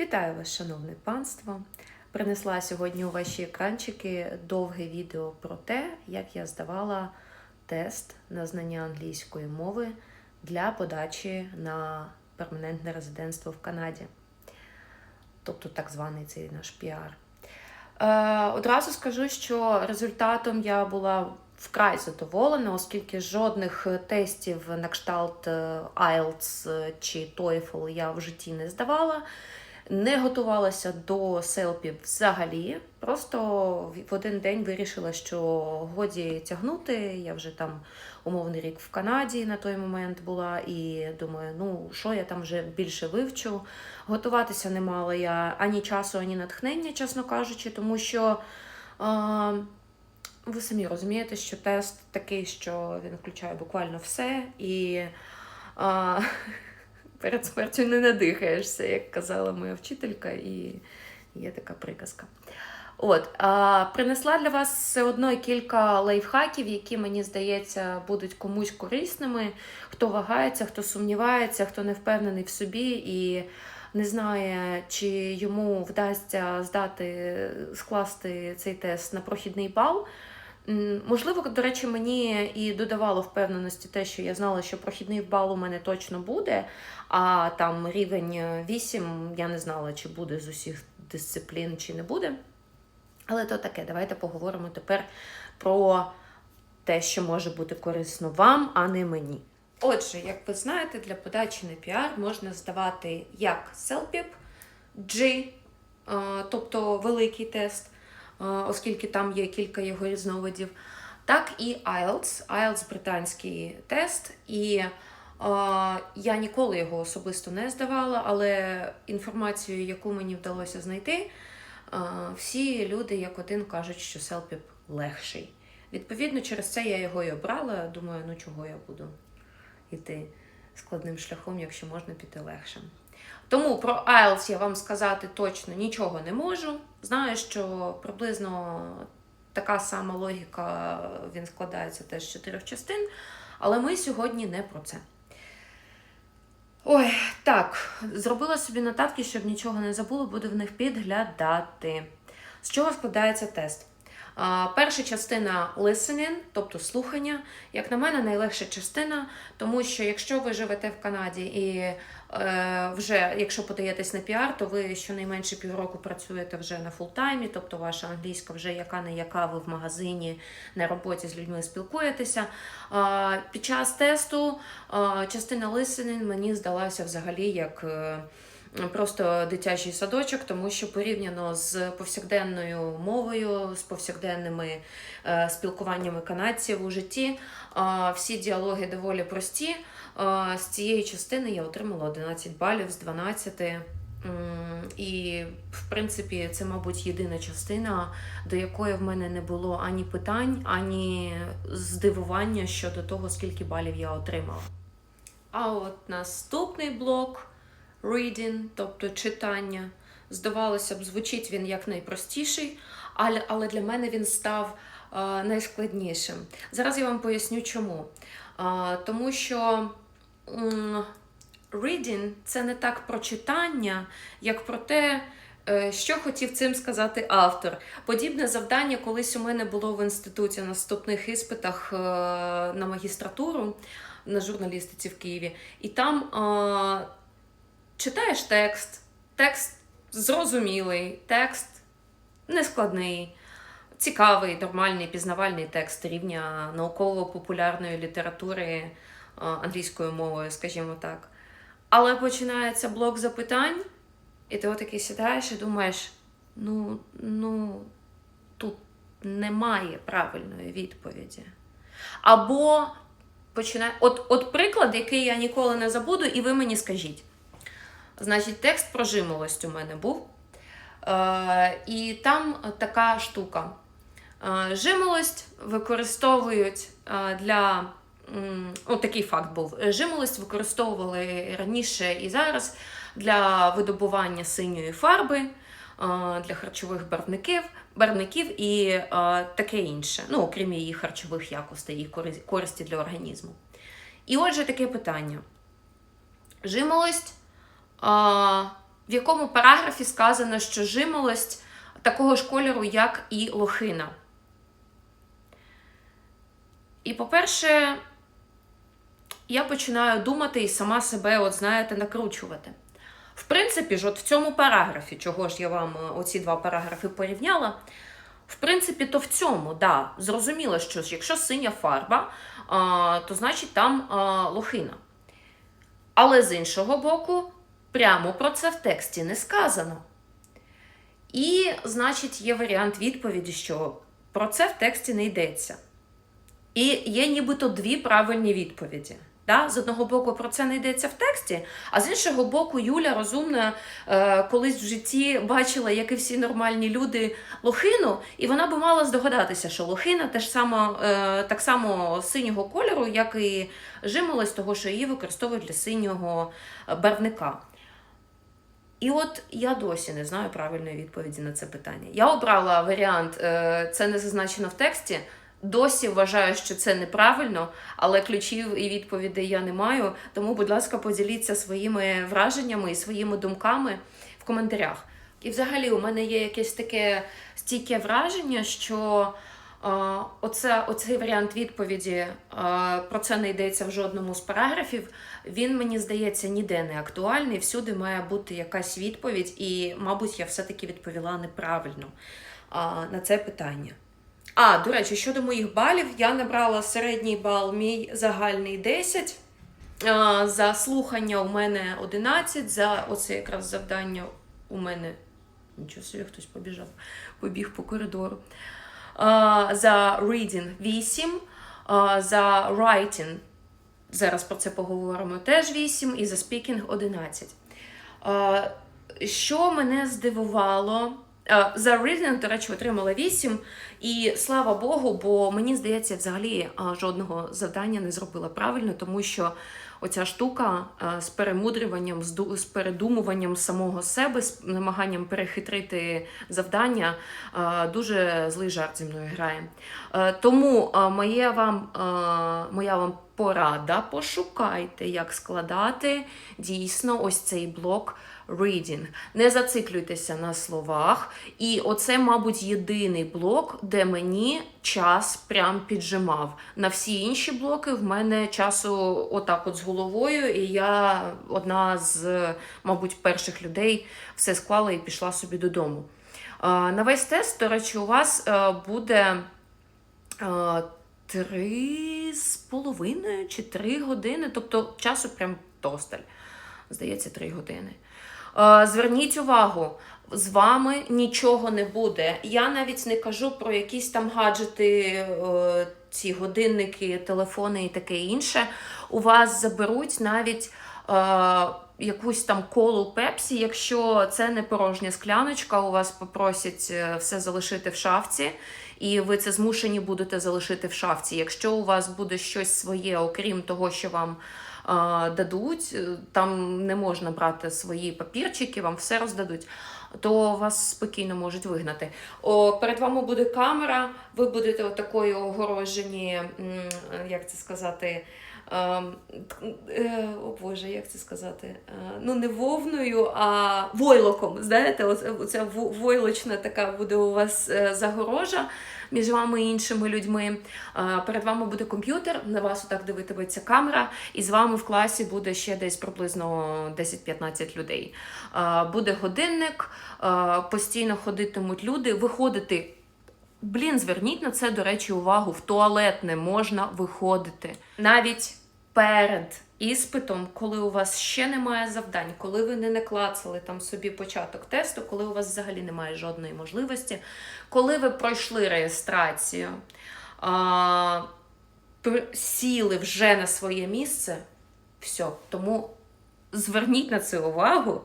Вітаю вас, шановне панство! Принесла сьогодні у ваші екранчики довге відео про те, як я здавала тест на знання англійської мови для подачі на перманентне резидентство в Канаді. Тобто так званий цей наш піар. Е, одразу скажу, що результатом я була вкрай задоволена, оскільки жодних тестів на кшталт е, IELTS чи TOEFL я в житті не здавала. Не готувалася до селпів взагалі. Просто в один день вирішила, що годі тягнути. Я вже там умовний рік в Канаді на той момент була, і думаю, ну що я там вже більше вивчу. Готуватися не мала я ані часу, ані натхнення, чесно кажучи, тому що. А, ви самі розумієте, що тест такий, що він включає буквально все, і а, перед смертю не надихаєшся, як казала моя вчителька, і є така приказка. От, а, принесла для вас все одно кілька лайфхаків, які, мені здається, будуть комусь корисними. Хто вагається, хто сумнівається, хто не впевнений в собі і не знає, чи йому вдасться здати, скласти цей тест на прохідний бал. Можливо, до речі, мені і додавало впевненості те, що я знала, що прохідний бал у мене точно буде, а там рівень 8 я не знала, чи буде з усіх дисциплін, чи не буде. Але то таке, давайте поговоримо тепер про те, що може бути корисно вам, а не мені. Отже, як ви знаєте, для подачі на піар можна здавати як CELPIP, G, е, тобто великий тест, оскільки там є кілька його різновидів, так і IELTS, IELTS британський тест. І е, я ніколи його особисто не здавала, але інформацію, яку мені вдалося знайти, е, всі люди як один кажуть, що CELPIP легший. Відповідно, через це я його і обрала. Думаю, ну чого я буду йти складним шляхом, якщо можна піти легшим. Тому про IELTS я вам сказати точно нічого не можу. Знаю, що приблизно така сама логіка він складається теж з чотирьох частин, але ми сьогодні не про це. Ой, так, зробила собі нотатки, щоб нічого не забула, буду в них підглядати. З чого складається тест? Перша частина listening, тобто слухання, як на мене, найлегша частина, тому що якщо ви живете в Канаді і вже, якщо подаєтесь на піар, то ви щонайменше півроку працюєте вже на фултаймі, тобто ваша англійська вже яка не яка, ви в магазині на роботі з людьми спілкуєтеся. Під час тесту частина listening мені здалася взагалі як. е, Просто дитячий садочок, тому що порівняно з повсякденною мовою, з повсякденними е, спілкуваннями канадців у житті, е, всі діалоги доволі прості. Е, з цієї частини я отримала 11 балів з 12. І, в принципі, це, мабуть, єдина частина, до якої в мене не було ані питань, ані здивування щодо того, скільки балів я отримала. А от наступний блок reading, тобто читання. Здавалося б, звучить він як найпростіший, але, для мене він став е, найскладнішим. Зараз я вам поясню чому. Е, тому що reading це не так про читання, як про те, е, що хотів цим сказати автор. Подібне завдання колись у мене було в інституті на вступних іспитах е, на магістратуру на журналістиці в Києві. І там. Е, читаєш текст, текст зрозумілий, текст нескладний, цікавий, нормальний, пізнавальний текст рівня науково-популярної літератури англійською мовою, скажімо так. Але починається блок запитань, і ти отакий сідаєш і думаєш: ну, ну, тут немає правильної відповіді. Або починає. От, от приклад, який я ніколи не забуду, і ви мені скажіть. Значить, текст про жимолость у мене був. Е, і там така штука. Е, жимолость використовують е, для. От такий факт був. Жимолость використовували раніше і зараз для видобування синьої фарби, е, для харчових барвників, барвників і е, таке інше. Ну, окрім її харчових якостей і користі для організму. І отже, таке питання. Жимолость в якому параграфі сказано, що жимолость такого ж кольору, як і лохина. І, по-перше, я починаю думати і сама себе, от знаєте, накручувати. В принципі, ж, от в цьому параграфі, чого ж я вам е, оці два параграфи порівняла, в принципі, то в цьому, да, зрозуміло, що якщо синя фарба, то значить там лохина. Але з іншого боку, прямо про це в тексті не сказано. І, значить, є варіант відповіді, що про це в тексті не йдеться. І є нібито дві правильні відповіді. Да? З одного боку, про це не йдеться в тексті, а з іншого боку, Юля розумна е, колись в житті бачила, як і всі нормальні люди, лохину, і вона би мала здогадатися, що лохина теж само, е, так само синього кольору, як і жимолость, того, що її використовують для синього барвника. І от я досі не знаю правильної відповіді на це питання. Я обрала варіант, е, це не зазначено в тексті. Досі вважаю, що це неправильно, але ключів і відповідей я не маю. Тому, будь ласка, поділіться своїми враженнями і своїми думками в коментарях. І взагалі, у мене є якесь таке стійке враження, що е, оце, оцей варіант відповіді е, про це не йдеться в жодному з параграфів. Він мені здається ніде не актуальний. Всюди має бути якась відповідь, і, мабуть, я все-таки відповіла неправильно е, на це питання. А, до речі, щодо моїх балів, я набрала середній бал, мій загальний 10. За слухання у мене 11, за оце якраз завдання у мене. Нічого собі, хтось побіжав, побіг по коридору. За reading 8, за writing, зараз про це поговоримо, теж 8, і за speaking 11. Що мене здивувало? Е, За reading, до речі, отримала 8. І слава Богу, бо мені здається, взагалі е, жодного завдання не зробила правильно, тому що оця штука е, з перемудрюванням, з передумуванням самого себе, з намаганням перехитрити завдання, дуже злий жарт зі мною грає. Тому моє вам, моя вам порада, пошукайте, як складати дійсно ось цей блок reading. Не зациклюйтеся на словах. І оце, мабуть, єдиний блок, де мені час прям піджимав. На всі інші блоки в мене часу отак от з головою, і я одна з, мабуть, перших людей все склала і пішла собі додому. На весь тест, до речі, у вас е, буде е, три з половиною чи три години, тобто часу прям досталь. Здається, три години. Е, Зверніть увагу, з вами нічого не буде. Я навіть не кажу про якісь там гаджети, е, ці годинники, телефони і таке інше. У вас заберуть навіть е, якусь там колу пепсі, якщо це не порожня скляночка, у вас попросять е, все залишити в шафці, і ви це змушені будете залишити в шафці. Якщо у вас буде щось своє, окрім того, що вам е, дадуть, е, там не можна брати свої папірчики, вам все роздадуть. То вас спокійно можуть вигнати. О, перед вами буде камера, ви будете отакої огорожені, як це сказати, о Боже, як це сказати? Е, ну, не вовною, а войлоком. Знаєте, оця войлочна така буде у вас е, загорожа між вами і іншими людьми. Е, Перед вами буде комп'ютер, на вас отак дивитиметься камера, і з вами в класі буде ще десь приблизно 10-15 людей. Е, Буде годинник, е, постійно ходитимуть люди, виходити. Блін, зверніть на це, до речі, увагу. В туалет не можна виходити. Навіть перед іспитом, коли у вас ще немає завдань, коли ви не наклацали там собі початок тесту, коли у вас взагалі немає жодної можливості, коли ви пройшли реєстрацію, а, сіли вже на своє місце, все. Тому зверніть на це увагу,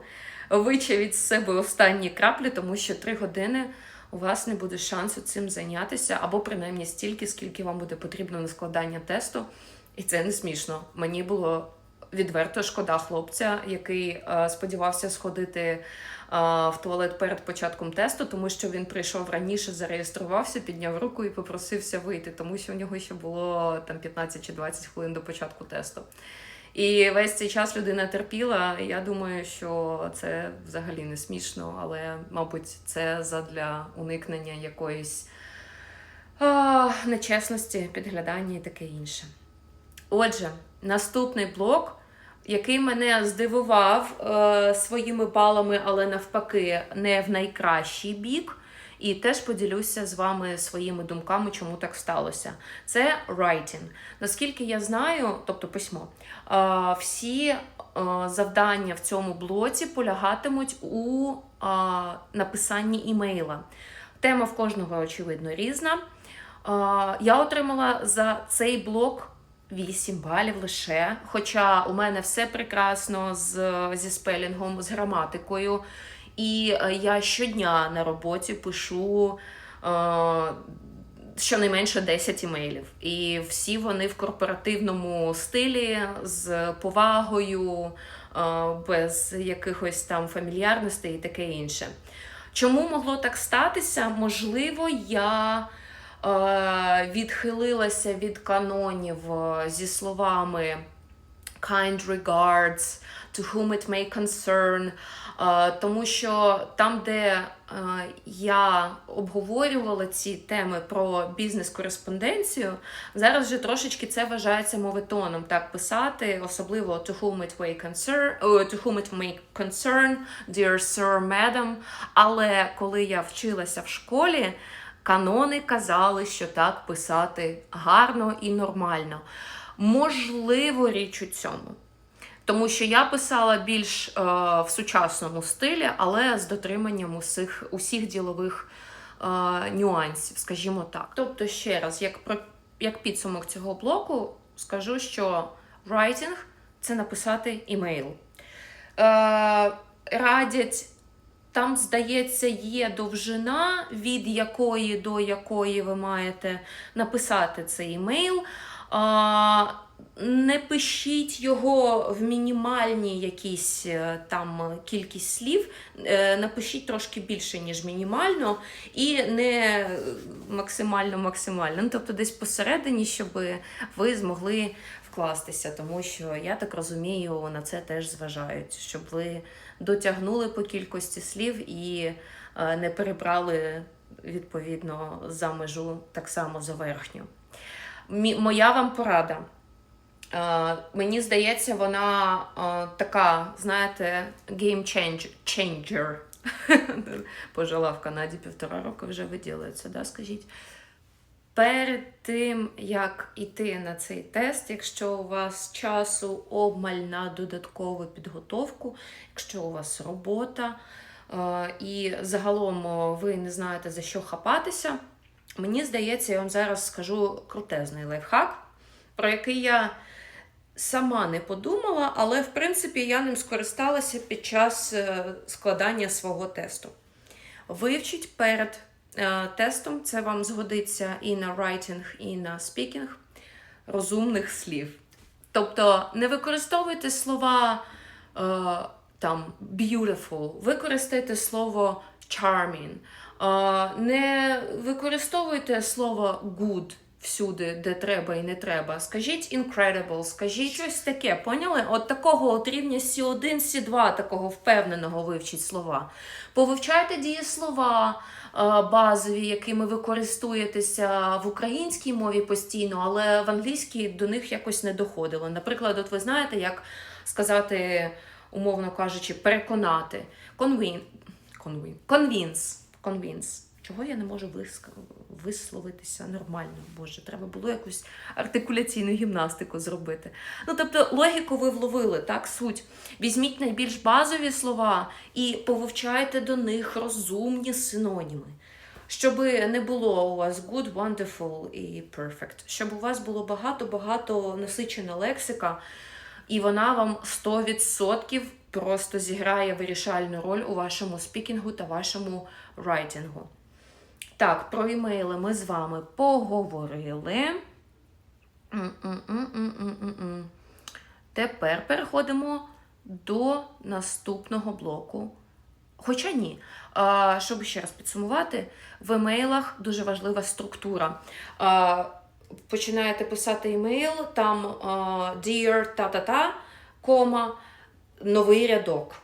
вичавіть з себе останні краплі, тому що три години у вас не буде шансу цим зайнятися, або принаймні стільки, скільки вам буде потрібно на складання тесту. І це не смішно. Мені було відверто шкода хлопця, який е, сподівався сходити е, в туалет перед початком тесту, тому що він прийшов раніше, зареєструвався, підняв руку і попросився вийти, тому що у нього ще було там 15 чи 20 хвилин до початку тесту. І весь цей час людина терпіла. Я думаю, що це взагалі не смішно, але, мабуть, це задля уникнення якоїсь а, нечесності, підглядання і таке інше. Отже, наступний блок, який мене здивував е, своїми балами, але навпаки, не в найкращий бік. І теж поділюся з вами своїми думками, чому так сталося. Це writing. Наскільки я знаю, тобто письмо, е, всі е, завдання в цьому блоці полягатимуть у е, написанні імейла. Тема в кожного, очевидно, різна. Я отримала за цей блок 8 балів лише. Хоча у мене все прекрасно з, зі спелінгом, з граматикою. І е, я щодня на роботі пишу е, щонайменше 10 імейлів. І всі вони в корпоративному стилі з повагою, е, без якихось там фамільярностей і таке інше. Чому могло так статися? Можливо, я відхилилася від канонів зі словами kind regards, to whom it may concern. Е, Тому що там, де е, я обговорювала ці теми про бізнес-кореспонденцію, зараз вже трошечки це вважається моветоном так писати, особливо to whom it may concern, to whom it may concern, dear sir, madam. Але коли я вчилася в школі, канони казали, що так писати гарно і нормально. Можливо, річ у цьому. Тому що я писала більш е, в сучасному стилі, але з дотриманням усіх, усіх ділових е, нюансів, скажімо так. Тобто, ще раз, як, про, як підсумок цього блоку, скажу, що writing – це написати імейл. Е, радять, там, здається, є довжина, від якої до якої ви маєте написати цей імейл. Не пишіть його в мінімальній якійсь е, там кількість слів, е, напишіть трошки більше, ніж мінімально, і не максимально максимально. Ну, тобто десь посередині, щоб ви змогли вкластися, тому що я так розумію, на це теж зважають, щоб ви дотягнули по кількості слів і е, не перебрали відповідно за межу так само за верхню. Моя вам порада. Е, мені здається, вона е, така, знаєте, changer. Пожила в Канаді півтора року, вже виділиться, да, скажіть. Перед тим, як іти на цей тест, якщо у вас часу обмаль на додаткову підготовку, якщо у вас робота е, і загалом ви не знаєте за що хапатися, мені здається, я вам зараз скажу крутезний лайфхак, про який я сама не подумала, але в принципі я ним скористалася під час е, складання свого тесту. Вивчіть перед е, тестом, це вам згодиться і на writing, і на speaking, розумних слів. Тобто не використовуйте слова е, там beautiful, використайте слово charming, не використовуйте слово good всюди, де треба і не треба. Скажіть incredible, скажіть щось таке, поняли? От такого от рівня C1, C2, такого впевненого вивчіть слова. Повивчайте дієслова е, базові, якими ви користуєтеся в українській мові постійно, але в англійській до них якось не доходило. Наприклад, от ви знаєте, як сказати, умовно кажучи, переконати. Convin... Convin... Convince. Convince. Чого я не можу висловитися нормально? Боже, треба було якусь артикуляційну гімнастику зробити. Ну, тобто, логіку ви вловили, так, суть. Візьміть найбільш базові слова і повивчайте до них розумні синоніми. Щоб не було у вас good, wonderful і perfect. Щоб у вас було багато-багато насичена лексика, і вона вам 100% просто зіграє вирішальну роль у вашому спікінгу та вашому райтингу. Так, про імейли ми з вами поговорили. Тепер переходимо до наступного блоку. Хоча ні, щоб ще раз підсумувати, в емейлах дуже важлива структура. Починаєте писати імейл, там dear та-та-та, кома, новий рядок.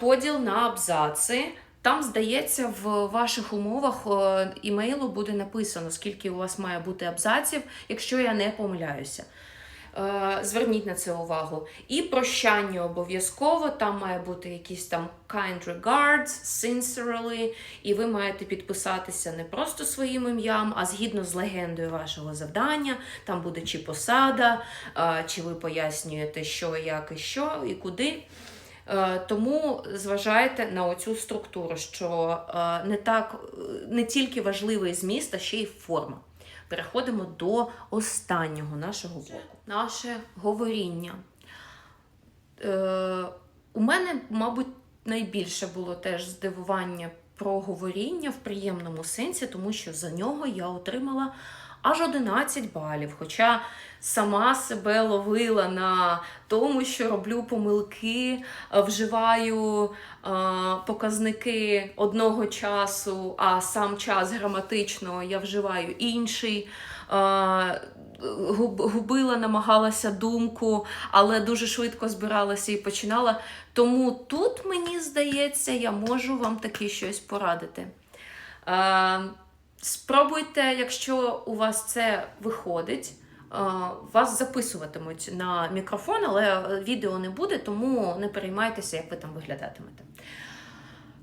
Поділ на абзаци. Там, здається, в ваших умовах е, імейлу буде написано, скільки у вас має бути абзаців, якщо я не помиляюся. Е, Зверніть на це увагу. І прощання обов'язково. Там має бути якийсь там kind regards, sincerely, і ви маєте підписатися не просто своїм ім'ям, а згідно з легендою вашого завдання. Там буде чи посада, е, чи ви пояснюєте, що, як і що, і куди. Е, Тому зважайте на оцю структуру, що е, не так не тільки важливий зміст, а ще й форма. Переходимо до останнього нашого блоку. Наше говоріння. Е, у мене, мабуть, найбільше було теж здивування про говоріння в приємному сенсі, тому що за нього я отримала аж 11 балів. Хоча сама себе ловила на тому, що роблю помилки, е, вживаю е, показники одного часу, а сам час граматично я вживаю інший. Е, Губила, намагалася думку, але дуже швидко збиралася і починала. Тому тут, мені здається, я можу вам таки щось порадити. Е, Спробуйте, якщо у вас це виходить, е, вас записуватимуть на мікрофон, але відео не буде, тому не переймайтеся, як ви там виглядатимете.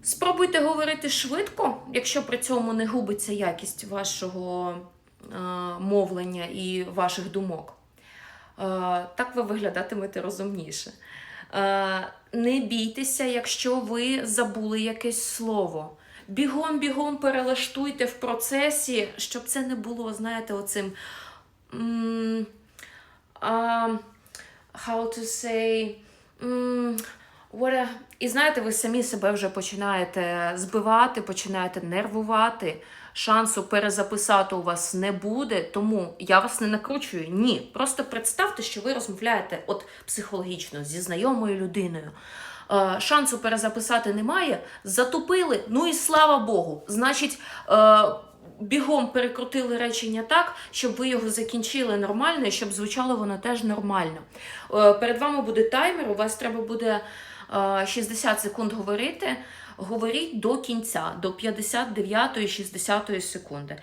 Спробуйте говорити швидко, якщо при цьому не губиться якість вашого е, мовлення і ваших думок. Е, так ви виглядатимете розумніше. Е, не бійтеся, якщо ви забули якесь слово. Бігом-бігом перелаштуйте в процесі, щоб це не було, знаєте, оцим. how to say. what a- І знаєте, ви самі себе вже починаєте збивати, починаєте нервувати. Шансу перезаписати у вас не буде, тому я вас не накручую. Ні. Просто представте, що ви розмовляєте от психологічно зі знайомою людиною. Е, шансу перезаписати немає, затупили, ну і слава Богу. Значить, е, бігом перекрутили речення так, щоб ви його закінчили нормально і щоб звучало воно теж нормально. Е, перед вами буде таймер, у вас треба буде е, 60 секунд говорити. Говоріть до кінця, до 59-60 секунди.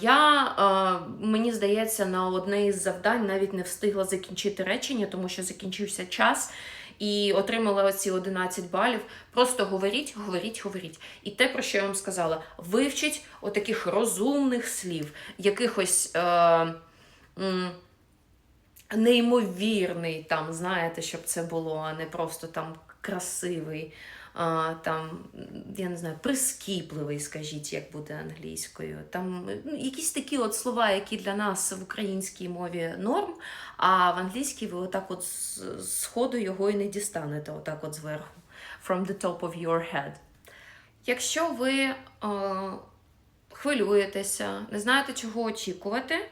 Я, мені здається, на одне із завдань навіть не встигла закінчити речення, тому що закінчився час і отримала оці 11 балів. Просто говоріть, говоріть, говоріть. І те, про що я вам сказала, вивчіть отаких розумних слів, якихось. Е, Неймовірний, там, знаєте, щоб це було, а не просто там красивий, там, я не знаю, прискіпливий, скажіть, як буде англійською. Там ну, якісь такі от слова, які для нас в українській мові норм, а в англійській ви отак от з його і не дістанете, отак от зверху. From the top of your head. Якщо ви е, хвилюєтеся, не знаєте, чого очікувати,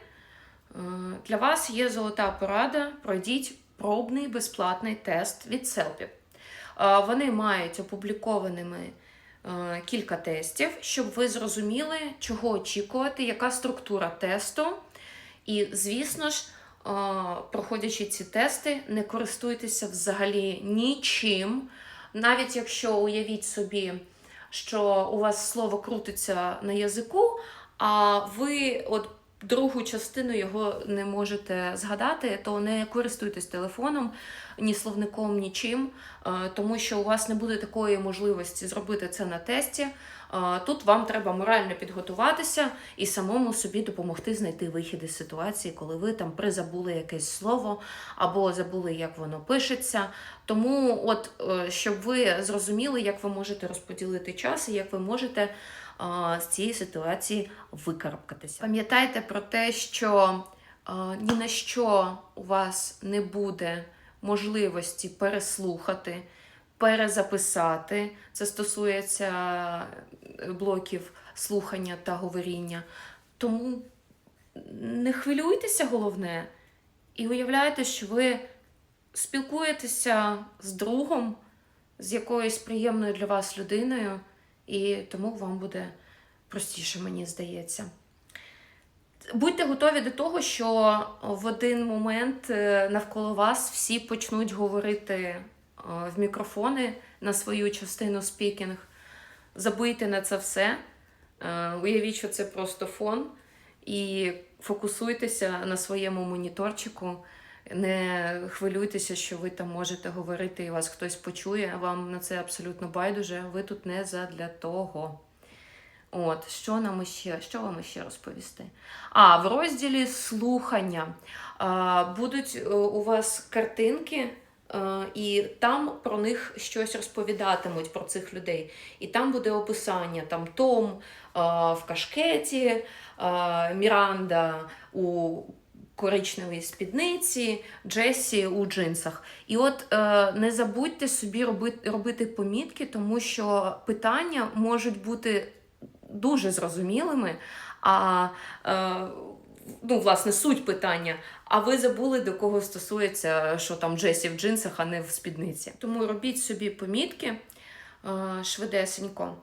для вас є золота порада. Пройдіть пробний безплатний тест від Селпі. Е, Вони мають опублікованими е, кілька тестів, щоб ви зрозуміли, чого очікувати, яка структура тесту. І, звісно ж, е, проходячи ці тести, не користуйтеся взагалі нічим. Навіть якщо уявіть собі, що у вас слово крутиться на язику, а ви от другу частину його не можете згадати, то не користуйтесь телефоном, ні словником, нічим, е, тому що у вас не буде такої можливості зробити це на тесті. Е, Тут вам треба морально підготуватися і самому собі допомогти знайти вихід із ситуації, коли ви там призабули якесь слово або забули, як воно пишеться. Тому, от е, щоб ви зрозуміли, як ви можете розподілити час і як ви можете з цієї ситуації викарабкатися. Пам'ятайте про те, що ні на що у вас не буде можливості переслухати, перезаписати. Це стосується е, блоків слухання та говоріння. Тому не хвилюйтеся, головне, і уявляйте, що ви спілкуєтеся з другом, з якоюсь приємною для вас людиною, і тому вам буде простіше, мені здається. Будьте готові до того, що в один момент е, навколо вас всі почнуть говорити е, в мікрофони на свою частину спікінг. Забийте на це все. Е, Уявіть, що це просто фон, і фокусуйтеся на своєму моніторчику. Не хвилюйтеся, що ви там можете говорити і вас хтось почує. Вам на це абсолютно байдуже. Ви тут не задля того. От, що нам ще, що вам ще розповісти? А, в розділі слухання а, будуть е, у вас картинки, е, і там про них щось розповідатимуть про цих людей. І там буде описання: там Том е, в кашкеті, е, Міранда у коричневій спідниці, Джесі у джинсах. І от е, не забудьте собі робити, робити помітки, тому що питання можуть бути дуже зрозумілими, а е, ну, власне, суть питання. А ви забули, до кого стосується, що там Джесі в джинсах, а не в спідниці. Тому робіть собі помітки е, швидесенько.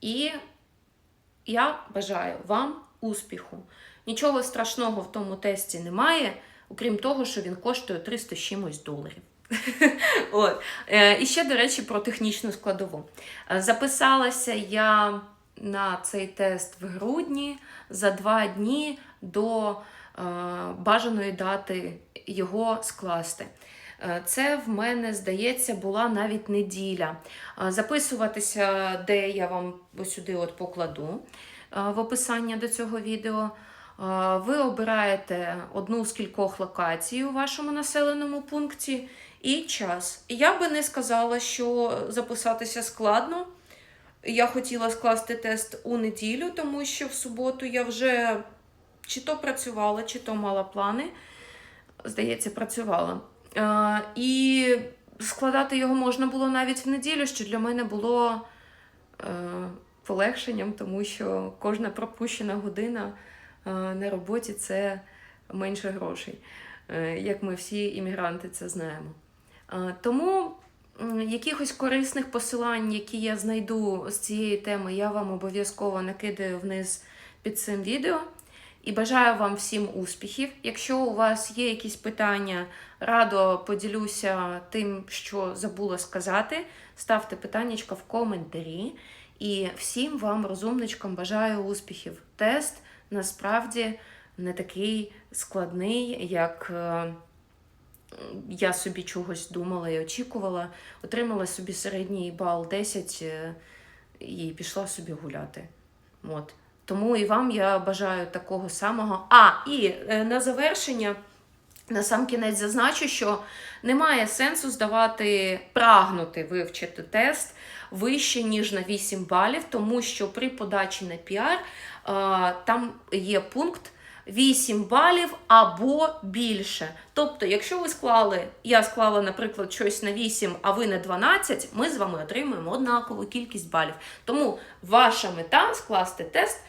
І я бажаю вам успіху. Нічого страшного в тому тесті немає, окрім того, що він коштує 300 з чимось доларів. От. Е, І ще, до речі, про технічну складову. Е, Записалася я на цей тест в грудні за два дні до е, бажаної дати його скласти. Це в мене, здається, була навіть неділя. Записуватися, де я вам сюди от покладу в описання до цього відео. Ви обираєте одну з кількох локацій у вашому населеному пункті і час. Я би не сказала, що записатися складно. Я хотіла скласти тест у неділю, тому що в суботу я вже чи то працювала, чи то мала плани. Здається, працювала. І складати його можна було навіть в неділю, що для мене було е, полегшенням, тому що кожна пропущена година на роботі це менше грошей, е, як ми всі іммігранти це знаємо. Е, тому якихось корисних посилань, які я знайду з цієї теми, я вам обов'язково накидаю вниз під цим відео. І бажаю вам всім успіхів. Якщо у вас є якісь питання, радо поділюся тим, що забула сказати. Ставте питаннячка в коментарі. І всім вам, розумничкам, бажаю успіхів. Тест насправді не такий складний, як е, я собі чогось думала і очікувала. Отримала собі середній бал 10 е, і пішла собі гуляти. От. Тому і вам я бажаю такого самого. А, і е, на завершення, на сам кінець зазначу, що немає сенсу здавати, прагнути вивчити тест вище, ніж на 8 балів, тому що при подачі на піар там є пункт. 8 балів або більше. Тобто, якщо ви склали, я склала, наприклад, щось на 8, а ви на 12, ми з вами отримуємо однакову кількість балів. Тому ваша мета скласти тест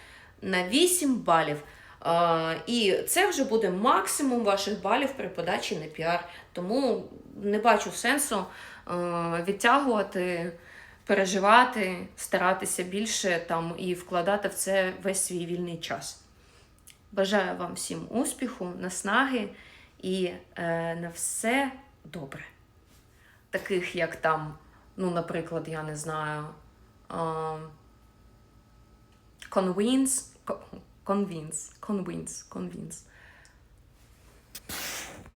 на 8 балів. Е, і це вже буде максимум ваших балів при подачі на піар. Тому не бачу сенсу е, відтягувати, переживати, старатися більше там і вкладати в це весь свій вільний час. Бажаю вам всім успіху, наснаги і е, на все добре. Таких, як там, ну, наприклад, я не знаю. Convince, co- convince, convince, convince.